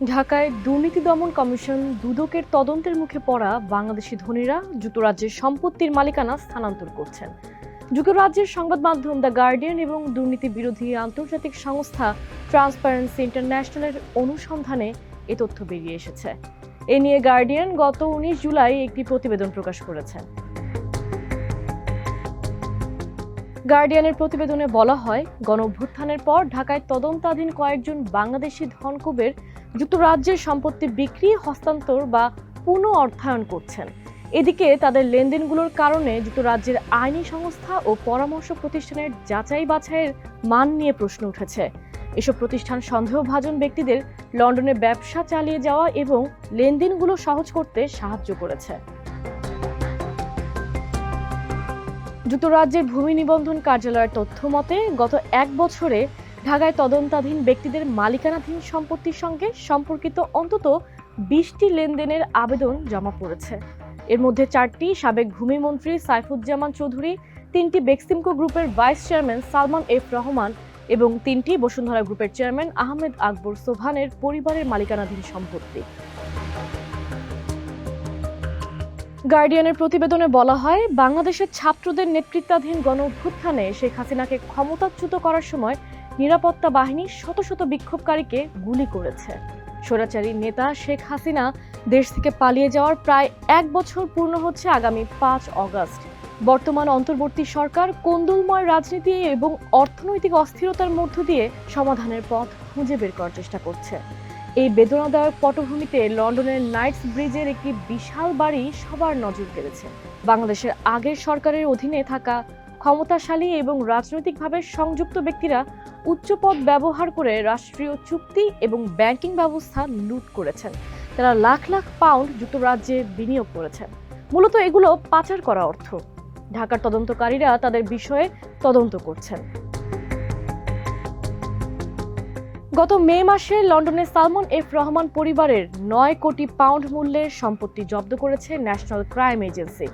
ঢাকায় দুর্নীতি দমন কমিশন দুদকের তদন্তের মুখে পড়া বাংলাদেশি ধনীরা যুক্তরাজ্যের সম্পত্তির মালিকানা স্থানান্তর করছেন। যুক্তরাজ্যের সংবাদ মাধ্যম দ্য গার্ডিয়ান এবং দুর্নীতি বিরোধী আন্তর্জাতিক সংস্থা ট্রান্সপারেন্সি ইন্টারন্যাশনালের অনুসন্ধানে এ তথ্য বেরিয়ে এসেছে। এ নিয়ে গার্ডিয়ান গত উনিশ জুলাই একটি প্রতিবেদন প্রকাশ করেছে গার্ডিয়ানের প্রতিবেদনে বলা হয় গণ অভ্যুত্থানের পর ঢাকায় তদন্তাধীন কয়েকজন বাংলাদেশি ধনকুবের যুক্তরাজ্যের সম্পত্তি বিক্রি, হস্তান্তর বা পুনঃ অর্থায়ন করছেন। এদিকে তাদের লেনদেনগুলোর কারণে যুক্তরাজ্যের আইনি সংস্থা ও পরামর্শ প্রতিষ্ঠানের যাচাই বাছাইয়ের মান নিয়ে প্রশ্ন উঠেছে। এসব প্রতিষ্ঠান সন্দেহভাজন ব্যক্তিদের লন্ডনে ব্যবসা চালিয়ে যাওয়া এবং লেনদেনগুলো সহজ করতে সাহায্য করেছে। যুক্তরাজ্যের ভূমি নিবন্ধন কার্যালয়ের তথ্য মতে, গত এক বছরে ঢাকায় তদন্তাধীন ব্যক্তিদের মালিকানাধীন সম্পত্তির সঙ্গে সম্পর্কিত অন্তত বিশটি লেনদেনের আবেদন জমা পড়েছে। এর মধ্যে চারটি সাবেক ভূমিমন্ত্রী সাইফুজ্জামান চৌধুরী, তিনটি বেক্সিমকো গ্রুপের vice chairman Salman F Rahman এবং তিনটি বসুন্ধরা গ্রুপের চেয়ারম্যান আহমেদ আকবর সোভানের পরিবারের মালিকানাধীন সম্পত্তি। গার্ডিয়ানের প্রতিবেদনে বলা হয়, বাংলাদেশের ছাত্রদের নেতৃত্বাধীন গণ অভ্যুত্থানে শেখ হাসিনাকে ক্ষমতাচ্যুত করার সময় নিরাপত্তা বাহিনী শত শত বিক্ষোভকারীকে গুলি করেছে। স্বৈরাচারী নেতা শেখ হাসিনা দেশ থেকে পালিয়ে যাওয়ার প্রায় এক বছর পূর্ণ হচ্ছে আগামী পাঁচ অগস্ট। বর্তমান অন্তর্বর্তী সরকার কোন্দলময় রাজনীতি এবং অর্থনৈতিক অস্থিরতার মধ্য দিয়ে সমাধানের পথ খুঁজে বের করার চেষ্টা করছে। এই বেদনাদায়ক পটভূমিতে লন্ডনের নাইটস ব্রিজের একটি বিশাল বাড়ি সবার নজর কেড়েছে। বাংলাদেশের আগের সরকারের অধীনে থাকা ক্ষমতাশালী এবং রাজনৈতিকভাবে সংযুক্ত ব্যক্তিরা উচ্চপদ ব্যবহার করে রাষ্ট্রীয় চুক্তি এবং ব্যাংকিং ব্যবস্থা লুট করেছেন। তারা লাখ লাখ পাউন্ড যুক্তরাজ্যে বিনিয়োগ করেছেন। মূলত এগুলো পাচার করা অর্থ। ঢাকার তদন্তকারীরা তাদের বিষয়ে তদন্ত করছেন। গত মে মাসে লন্ডনে সালমন এফ রহমান পরিবারের নয় কোটি পাউন্ড মূল্যের সম্পত্তি জব্দ করেছে ন্যাশনাল ক্রাইম এজেন্সি।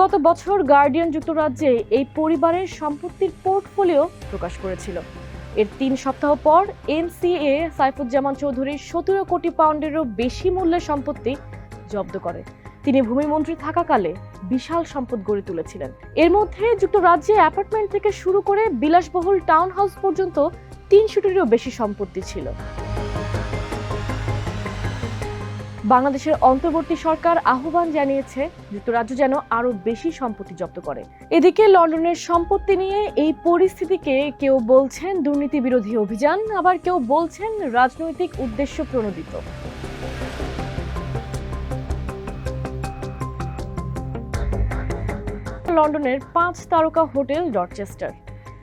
গত বছর গার্ডিয়ান যুক্তরাজ্যে এই পরিবারের সম্পত্তির পোর্টফোলিও প্রকাশ করেছিল। এর তিন সপ্তাহ পর এনসিএ সাইফুজ্জামান চৌধুরীর সতেরো কোটি পাউন্ডেরও বেশি মূল্যের সম্পত্তি জব্দ করে। তিনি ভূমিমন্ত্রী থাকাকালে বিশাল সম্পদ গড়ে তুলেছিলেন। এর মধ্যে যুক্তরাজ্যে অ্যাপার্টমেন্ট থেকে শুরু করে বিলাসবহুল টাউন হাউস পর্যন্ত তিনশোটিরও বেশি সম্পত্তি ছিল। বাংলাদেশের অন্তর্বর্তী সরকার আহ্বান জানিয়েছে, যুক্তরাজ্য যেন আরও বেশি সম্পত্তি জব্দ করে। এদিকে লন্ডনের সম্পত্তি নিয়ে এই পরিস্থিতিকে কেউ বলছেন দুর্নীতি বিরোধী অভিযান, আবার কেউ বলছেন রাজনৈতিক উদ্দেশ্য প্রণোদিত। লন্ডনের পাঁচ তারকা হোটেল ডরচেস্টার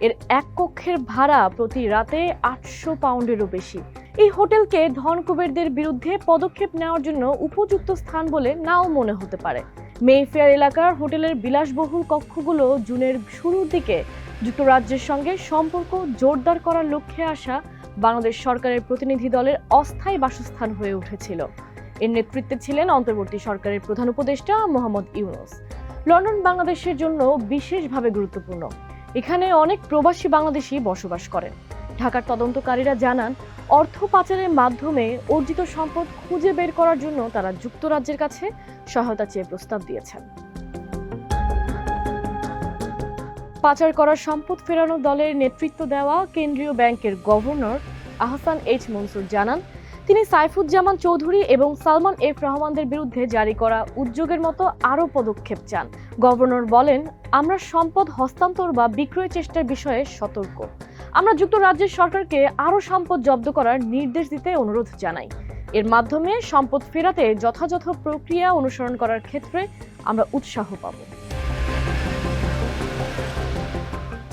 এর এক কক্ষের ভাড়া প্রতি রাতে আটশো পাউন্ডেরও বেশি। এই হোটেলকে ধনকুবেরদের বিরুদ্ধে পদক্ষেপ নেওয়ার জন্য উপযুক্ত স্থান বলে নাও মনে হতে পারে। মেফেয়ার এলাকার হোটেলের বিলাসবহুল কক্ষগুলো জুনের শুরুর দিকে যুক্তরাজ্যের সঙ্গে সম্পর্ক জোরদার করার লক্ষ্যে আসা বাংলাদেশ সরকারের প্রতিনিধি দলের অস্থায়ী বাসস্থান হয়ে উঠেছিল। এর নেতৃত্বে ছিলেন অন্তর্বর্তী সরকারের প্রধান উপদেষ্টা মোহাম্মদ ইউনুস। লন্ডন বাংলাদেশের জন্য বিশেষভাবে গুরুত্বপূর্ণ। এখানে অনেক প্রবাসী বাংলাদেশি বসবাস করেন। ঢাকার তদন্তকারীরা জানান, অর্থ পাচারের মাধ্যমে অর্জিত সম্পদ খুঁজে বের করার জন্য তারা যুক্তরাজ্যের কাছে সহায়তা চেয়ে প্রস্তাব দিয়েছেন। পাচার করা সম্পদ ফেরানো দলের নেতৃত্ব দেওয়া কেন্দ্রীয় ব্যাংকের গভর্নর আহসান এইচ মনসুর জানান, তিনি সাইফুজ্জামান চৌধুরী এবং সালমান এফ রহমানদের বিরুদ্ধে জারি করা উদ্যোগের মতো আরও পদক্ষেপ চান। গভর্নর বলেন, আমরা সম্পদ হস্তান্তর বা বিক্রয় চেষ্টার বিষয়ে সতর্ক। আমরা যুক্তরাজ্যের সরকারকে আরও সম্পদ জব্দ করার নির্দেশ দিতে অনুরোধ জানাই। এর মাধ্যমে সম্পদ ফেরাতে যথাযথ প্রক্রিয়া অনুসরণ করার ক্ষেত্রে আমরা উৎসাহ পাব।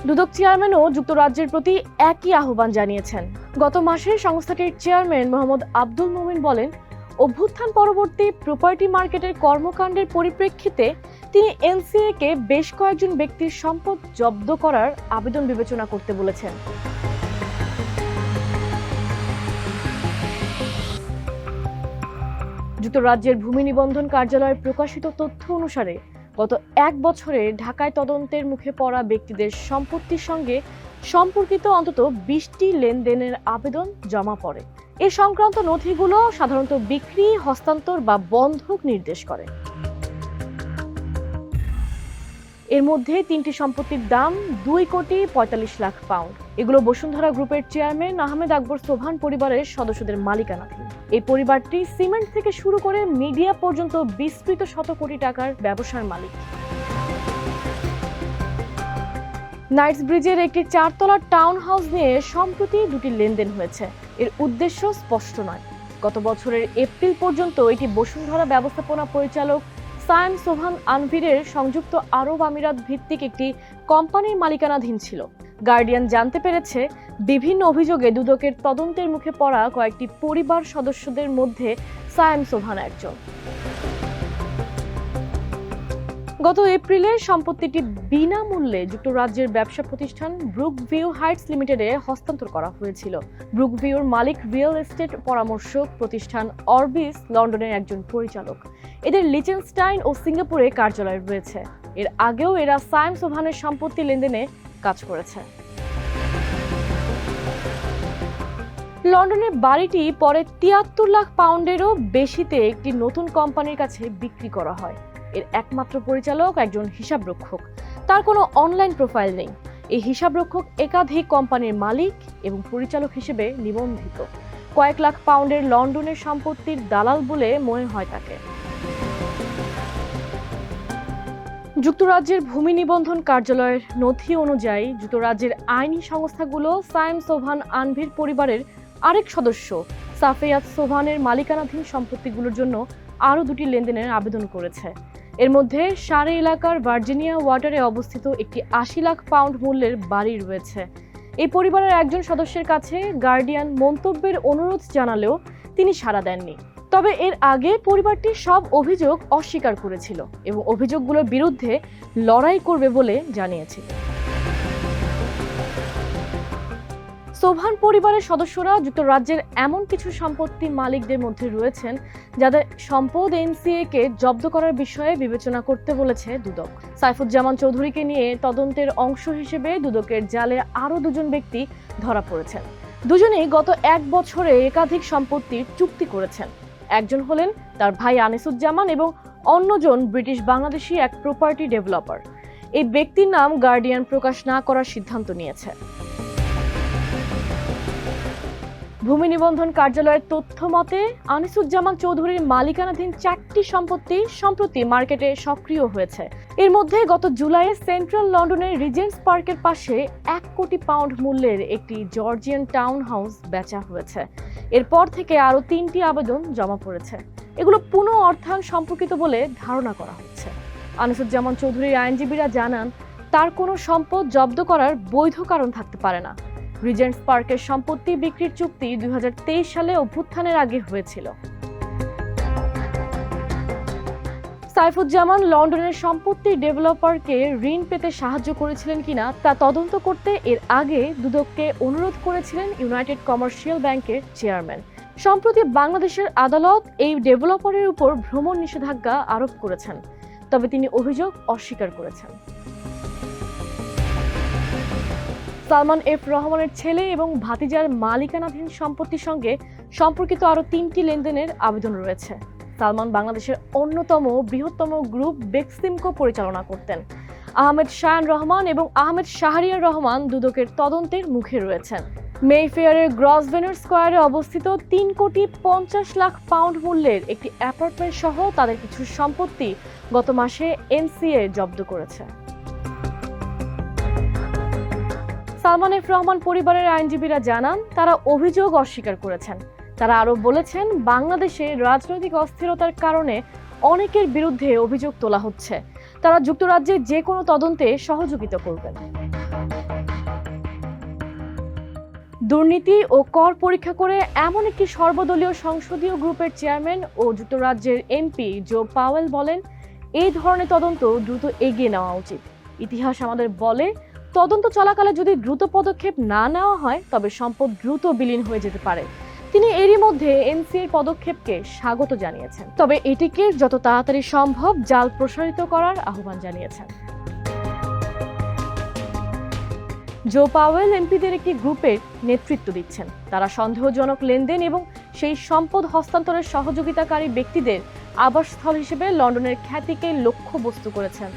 দুদক চেয়ারম্যানও যুক্তরাজ্যের প্রতি একই আহ্বান জানিয়েছেন। গত মাসে সংস্থাটির চেয়ারম্যান মোহাম্মদ আব্দুল মোমিন বলেন, অভ্যুত্থান পরবর্তী প্রপার্টি মার্কেটের কর্মকাণ্ডের পরিপ্রেক্ষিতে তিনি এনসিএ কে বেশ কয়েকজন ব্যক্তির সম্পদ জব্দ করার আবেদন বিবেচনা করতে বলেছেন। যুক্তরাজ্যের ভূমি নিবন্ধন কার্যালয়ের প্রকাশিত তথ্য অনুসারে, গত এক বছরে ঢাকায় তদন্তের মুখে পড়া ব্যক্তিদের সম্পত্তির সঙ্গে সম্পর্কিত অন্তত বিশটি লেনদেনের আবেদন জমা পড়ে। এ সংক্রান্ত নথিগুলো সাধারণত বিক্রি, হস্তান্তর বা বন্ধক নির্দেশ করে। এর মধ্যে তিনটি সম্পত্তির দাম দুই কোটি পঁয়তাল্লিশ লাখ পাউন্ড। এগুলো বসুন্ধরা গ্রুপের চেয়ারম্যান আহমেদ আকবর সোভান পরিবারের সদস্যদের মালিকানাধীন। এই পরিবারটি সিমেন্ট থেকে শুরু করে মিডিয়া পর্যন্ত বিস্তৃত শত কোটি টাকার ব্যবসার মালিক। নাইটস ব্রিজের একটি চারতলা টাউন হাউস নিয়ে সম্প্রতি দুটি লেনদেন হয়েছে। এর উদ্দেশ্য স্পষ্ট নয়। গত বছরের এপ্রিল পর্যন্ত এটি বসুন্ধরা ব্যবস্থাপনা পরিচালক সায়েম সোহান আনভিরের সংযুক্ত আরব আমিরাত ভিত্তিক একটি কোম্পানির মালিকানাধীন ছিল। গার্ডিয়ান জানতে পেরেছে, বিভিন্ন অভিযোগে দুদকের তদন্তের মুখে পড়া কয়েকটি পরিবার সদস্যদের মধ্যে সায়াম সোহান একজন। গত এপ্রিলে সম্পত্তিটি বিনামূল্যে যুক্তরাজ্যের ব্যবসা প্রতিষ্ঠান ব্রুক ভিউ হাইটস লিমিটেডে হস্তান্তর করা হয়েছিল। ব্রুক ভিউর মালিক রিয়েল এস্টেট পরামর্শক প্রতিষ্ঠান অরবিস লন্ডনের একজন পরিচালক। এদের লিচেনস্টাইন ও সিঙ্গাপুরে কার্যালয় রয়েছে। এর আগেও এরা সায়েম সোভানের সম্পত্তি লেনদেনে কাজ করেছে। লন্ডনের বাড়িটি পরে তিয়াত্তর লাখ পাউন্ডেরও বেশিতে একটি নতুন কোম্পানির কাছে বিক্রি করা হয়। এর একমাত্র পরিচালক একজন হিসাবরক্ষক। তার কোনো অনলাইন প্রোফাইল নেই। এই হিসাবরক্ষক একাধিক কোম্পানির মালিক এবং পরিচালক হিসেবে নিবন্ধিত। কয়েক লাখ পাউন্ডের লন্ডনের সম্পত্তির দালাল বলে মনে হয় তাকে। যুক্তরাজ্যের ভূমি নিবন্ধন কার্যালয়ের নথি অনুযায়ী যুক্তরাজ্যের আইনি সংস্থাগুলো সায়েম সোভান আনভির পরিবারের আরেক সদস্য সাফেয়াত সোভানের মালিকানাধীন সম্পত্তিগুলোর জন্য আরও দুটি লেনদেনের আবেদন করেছে। এর মধ্যে সারে এলাকার ভার্জিনিয়া ওয়াটারে অবস্থিত একটি আশি লাখ পাউন্ড মূল্যের বাড়ি রয়েছে। এই পরিবারের একজন সদস্যের কাছে গার্ডিয়ান মন্তব্যের অনুরোধ জানালেও তিনি সাড়া দেননি। তবে এর আগে পরিবারটি সব অভিযোগ অস্বীকার করেছিল এবং অভিযোগগুলোর বিরুদ্ধে লড়াই করবে বলে জানিয়েছিল সোভান পরিবারের সদস্যরা যুক্তরাজ্যের এমন কিছু সম্পত্তির মালিকদের মধ্যে রয়েছেন যাদের সম্পদ এনসিএ কে জব্দ করার বিষয়ে বিবেচনা করতে বলেছে দুদক। সাইফুজ্জামান চৌধুরীকে নিয়ে তদন্তের অংশ হিসেবে দুদকের জালে আরও দুজন ব্যক্তি ধরা পড়েছেন। দুজনেই গত এক বছরে একাধিক সম্পত্তির চুক্তি করেছেন। একজন হলেন তার ভাই আনিসুজ্জামান এবং অন্যজন ব্রিটিশ বাংলাদেশি এক প্রপার্টি ডেভেলপার। এই ব্যক্তির নাম গার্ডিয়ান প্রকাশ না করার সিদ্ধান্ত নিয়েছে। ভূমি নিবন্ধন কার্যালয়ের তথ্য মতে, আনিসুজ্জামান চৌধুরীর মালিকানাধীন চারটি সম্পত্তি সম্প্রতি মার্কেটে সক্রিয় হয়েছে। এর মধ্যে গত জুলাইয়ে সেন্ট্রাল লন্ডনের রিজেন্টস পার্কের পাশে এক কোটি পাউন্ড মূল্যের একটি জর্জিয়ান টাউন হাউস বেচা হয়েছে। এরপর থেকে আরও তিনটি আবেদন জমা পড়েছে। এগুলো পুনঃ অর্থায়ন সম্পর্কিত বলে ধারণা করা হচ্ছে। আনিসুজ্জামান চৌধুরীর আইনজীবীরা জানান, তার কোনো সম্পদ জব্দ করার বৈধ কারণ থাকতে পারে না। রিজেন্টস পার্কের সম্পত্তি বিক্রির চুক্তি দুই হাজার তেইশ সালে অভ্যুত্থানের আগে হয়েছিল। সাইফুজ্জামান লন্ডনের সম্পত্তি ডেভেলপারকে ঋণ পেতে সাহায্য করেছিলেন কিনা তা তদন্ত করতে এর আগে দুদককে অনুরোধ করেছিলেন ইউনাইটেড কমার্শিয়াল ব্যাংকের চেয়ারম্যান। সম্প্রতি বাংলাদেশের আদালত এই ডেভেলপারের উপর ভ্রমণ নিষেধাজ্ঞা আরোপ করেছেন, তবে তিনি অভিযোগ অস্বীকার করেছেন। সালমান এফ রহমানের ছেলে এবং ভাতিজার মালিকানাধীন সম্পত্তির সঙ্গে সম্পর্কিত আরও তিনটি লেনদেনের আবেদন রয়েছে। সালমান বাংলাদেশের অন্যতম বৃহত্তম গ্রুপ বেক্সিমকো পরিচালনা করতেন। আহমেদ শায়ান রহমান এবং আহমেদ শাহরিয়ার রহমান দুদকের তদন্তের মুখে রয়েছেন। মেইফেয়ারের গ্রসভেনার স্কোয়ারে অবস্থিত তিন কোটি পঞ্চাশ লাখ পাউন্ড মূল্যের একটি অ্যাপার্টমেন্ট সহ তাদের কিছু সম্পত্তি গত মাসে এনসিএ জব্দ করেছে। সালমান এফ রহমান পরিবারের আইনজীবীরা জানান, তারা অভিযোগ অস্বীকার করেছেন। তারা আরও বলেছেন, বাংলাদেশে রাজনৈতিক অস্থিরতার কারণে অনেকের বিরুদ্ধে অভিযোগ তোলা হচ্ছে। তারা যুক্তরাজ্যের যে কোনো তদন্তে সহযোগিতা করবেন। দুর্নীতি ও কর পরীক্ষা করে এমন একটি সর্বদলীয় সংসদীয় গ্রুপের চেয়ারম্যান ও যুক্তরাজ্যের এমপি জো পাওয়েল বলেন, এই ধরনের তদন্ত দ্রুত এগিয়ে নেওয়া উচিত। ইতিহাস আমাদের বলে তদন্ত চলাকালে যদি দ্রুত পদক্ষেপ না নেওয়া হয়, তবে সম্পদ দ্রুত বিলীন হয়ে যেতে পারে। তিনি এরই মধ্যে এনসিএর পদক্ষেপকে স্বাগত জানিয়েছেন। তবে এটিকে যত তাড়াতাড়ি সম্ভব জাল প্রসারিত করার আহ্বান জানিয়েছেন। জো পাওয়েল এমপিদের একটি গ্রুপের নেতৃত্ব দিচ্ছেন। তারা সন্দেহজনক লেনদেন এবং সেই সম্পদ হস্তান্তরের সহযোগিতাকারী ব্যক্তিদের আবাসস্থল হিসেবে লন্ডনের খ্যাতিকে লক্ষ্যবস্তু করেছেন।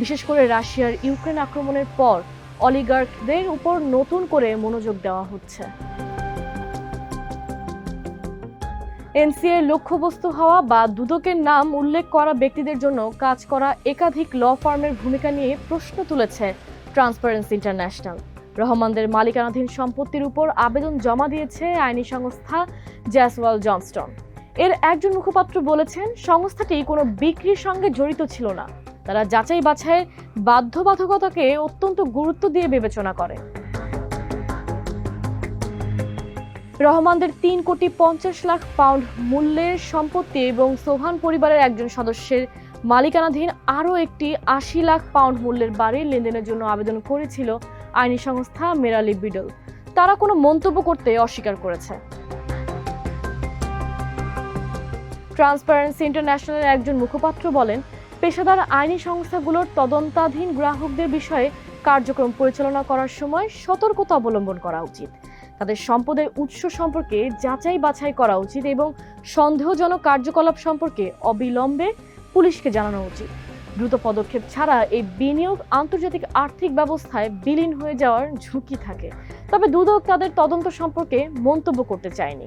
বিশেষ করে রাশিয়ার ইউক্রেন আক্রমণের পর অলিগার্কদের উপর নতুন করে মনোযোগ দেওয়া হচ্ছে। এনসিএর লক্ষ্যবস্তু হওয়া বা দুদকের নাম উল্লেখ করা ব্যক্তিদের জন্য কাজ করা একাধিক ল ফার্মের ভূমিকা নিয়ে প্রশ্ন তুলেছে ট্রান্সপারেন্সি ইন্টারন্যাশনাল রহমানদের মালিকানাধীন সম্পত্তির উপর আবেদন জমা দিয়েছে আইনি সংস্থা জ্যাসওয়াল জনস্টন এর একজন মুখপাত্র বলেছেন, সংস্থাটি কোনো বিক্রির সঙ্গে জড়িত ছিল না। তারা যাচাই বাছাইয়ের বাধ্যবাধকতাকে অত্যন্ত গুরুত্ব দিয়ে বিবেচনা করে। রহমানদের তিন কোটি পঞ্চাশ লাখ পাউন্ড মূল্যের সম্পত্তি এবং সোহান পরিবারের একজন সদস্যের মালিকানাধীন আরও একটি আশি লাখ পাউন্ড মূল্যের বাড়ির লেনদেনের জন্য আবেদন করেছিল আইনি সংস্থা মেরালি বিডল। তারা কোনো মন্তব্য করতে অস্বীকার করেছে। ট্রান্সপারেন্সি ইন্টারন্যাশনালের একজন মুখপাত্র বলেন পেশাদার আইনি সংস্থাগুলোর তদন্তাধীন গ্রাহকদের বিষয়ে কার্যক্রম পরিচালনা করার সময় সতর্কতা অবলম্বন করা উচিত। তাদের সম্পদের উৎস সম্পর্কে যাচাই বাছাই করা উচিত এবং সন্দেহজনক কার্যকলাপ সম্পর্কে অবিলম্বে পুলিশকে জানানো উচিত। দ্রুত পদক্ষেপ ছাড়া এই বিনিয়োগ আন্তর্জাতিক আর্থিক ব্যবস্থায় বিলীন হয়ে যাওয়ার ঝুঁকি থাকে। তবে দুদক তাদের তদন্ত সম্পর্কে মন্তব্য করতে চায়নি।